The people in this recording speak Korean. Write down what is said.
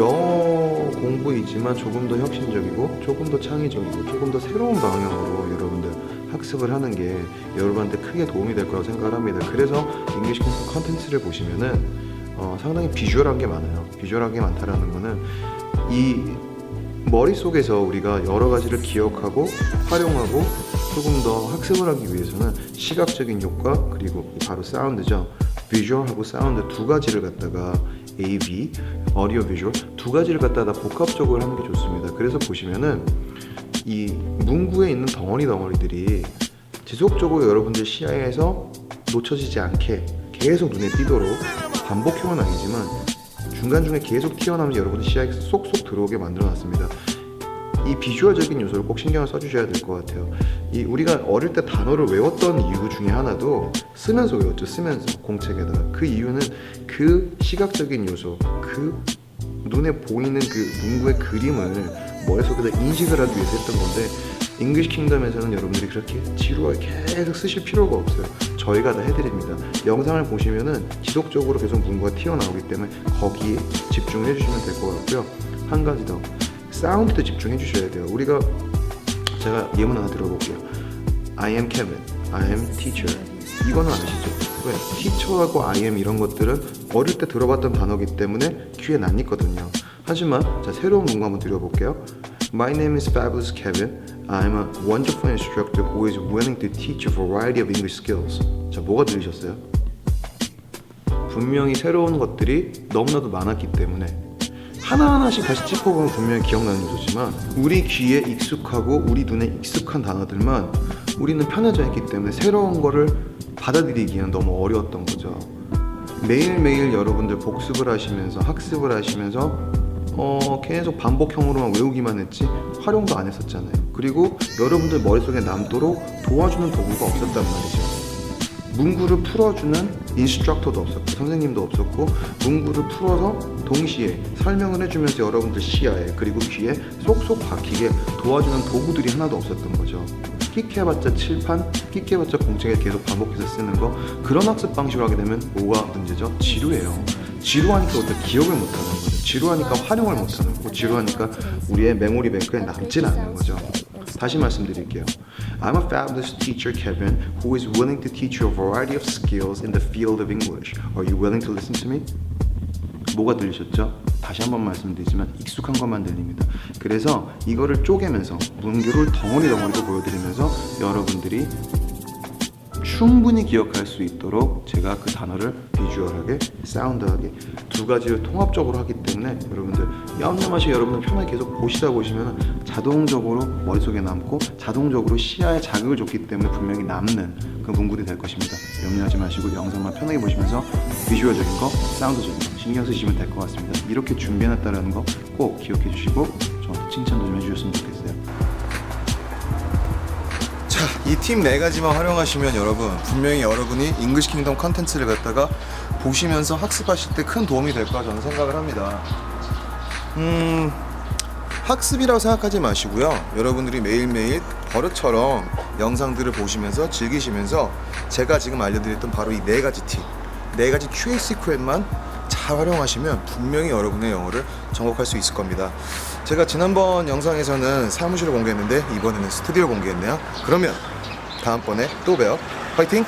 영어 공부이지만 조금 더 혁신적이고 조금 더 창의적이고 조금 더 새로운 방향으로 여러분들 학습을 하는 게 여러분한테 크게 도움이 될 거라고 생각을 합니다. 그래서 잉글리시 컨텐츠를 보시면은 어, 상당히 비주얼한 게 많아요. 비주얼한 게 많다라는 거는 이 머릿속에서 우리가 여러 가지를 기억하고 활용하고 조금 더 학습을 하기 위해서는 시각적인 효과 그리고 바로 사운드죠. 비주얼하고 사운드 두 가지를 갖다가 AV, 어디오 비주얼 두 가지를 갖다가 복합적으로 하는 게 좋습니다. 그래서 보시면은 이 문구에 있는 덩어리 덩어리들이 지속적으로 여러분들 시야에서 놓쳐지지 않게 계속 눈에 띄도록 반복형은 아니지만 중간중간에 계속 튀어나오면서 여러분들 시야에 쏙쏙 들어오게 만들어 놨습니다. 이 비주얼적인 요소를 꼭 신경을 써주셔야 될 것 같아요. 이 우리가 어릴 때 단어를 외웠던 이유 중에 하나도 쓰면서 외웠죠. 쓰면서 공책에다가 그 이유는 그 시각적인 요소, 그 눈에 보이는 그 문구의 그림을 머릿속에다 인식을 하기 위해서 했던 건데 잉글리시 킹덤에서는 여러분들이 그렇게 지루하게 계속 쓰실 필요가 없어요. 저희가 다 해드립니다. 영상을 보시면은 지속적으로 계속 문구가 튀어나오기 때문에 거기에 집중을 해주시면 될 것 같고요. 한 가지 더 사운드도 집중해 주셔야 돼요. 우리가 제가 예문 하나 들어볼게요. I am Kevin. I am teacher. 이거는 아시죠? 왜? teacher하고 I am 이런 것들은 어릴 때 들어봤던 단어기 때문에 귀에 낯익거든요. 하지만 자 새로운 문구 한번 드려볼게요. My name is Fabulous Kevin. I'm a wonderful instructor who is willing to teach a variety of English skills. 자 뭐가 들리셨어요? 분명히 새로운 것들이 너무나도 많았기 때문에 하나하나씩 다시 짚어보면 분명히 기억나는 요소지만 우리 귀에 익숙하고 우리 눈에 익숙한 단어들만 우리는 편해져 있기 때문에 새로운 거를 받아들이기에는 너무 어려웠던 거죠. 매일매일 여러분들 복습을 하시면서 학습을 하시면서 어, 계속 반복형으로만 외우기만 했지 활용도 안 했었잖아요. 그리고 여러분들 머릿속에 남도록 도와주는 도구가 없었단 말이죠. 문구를 풀어주는 인스트럭터도 없었고 선생님도 없었고 문구를 풀어서 동시에 설명을 해주면서 여러분들 시야에 그리고 귀에 쏙쏙 박히게 도와주는 도구들이 하나도 없었던 거죠. 끽해봤자 칠판, 끽해봤자 공책에 계속 반복해서 쓰는 거 그런 학습 방식으로 하게 되면 뭐가 문제죠? 지루해요. 지루하니까 어떤 기억을 못하는 거죠. 지루하니까 활용을 못하는 거고 지루하니까 우리의 메모리 뱅크에 남진 않는 거죠. 다시 말씀드릴게요. I'm a fabulous teacher, Kevin, who is willing to teach you a variety of skills in the field of English. Are you willing to listen to me? 뭐가 들리셨죠? 다시 한번 말씀드리지만 익숙한 것만 들립니다. 그래서 이거를 쪼개면서 문교를 덩어리 덩어리로 보여드리면서 여러분들이 충분히 기억할 수 있도록 제가 그 단어를 비주얼하게, 사운드하게 두 가지를 통합적으로 하기 때문에 여러분들 염려마시 여러분들 편하게 계속 보시다 보시면 자동적으로 머릿속에 남고 자동적으로 시야에 자극을 줬기 때문에 분명히 남는 그 문구들이 될 것입니다. 염려하지 마시고 영상만 편하게 보시면서 비주얼적인 거, 사운드적인 거 신경 쓰시면 될 것 같습니다. 이렇게 준비해놨다는 거 꼭 기억해 주시고 저한테 칭찬도 좀 해주셨으면 좋겠어요. 자, 이팀네 가지만 활용하시면 여러분 분명히 여러분이 잉글리시 킹덤 컨텐츠를 갖다가 보시면서 학습하실 때 큰 도움이 될 거라 저는 생각을 합니다. 음, 학습이라고 생각하지 마시고요. 여러분들이 매일매일 버릇처럼 영상들을 보시면서 즐기시면서 제가 지금 알려드렸던 바로 이 네 가지 팁, 네 가지 QA 시크릿만 잘 활용하시면 분명히 여러분의 영어를 정복할 수 있을 겁니다. 제가 지난번 영상에서는 사무실을 공개했는데 이번에는 스튜디오 공개했네요. 그러면 다음번에 또 봬요. 화이팅!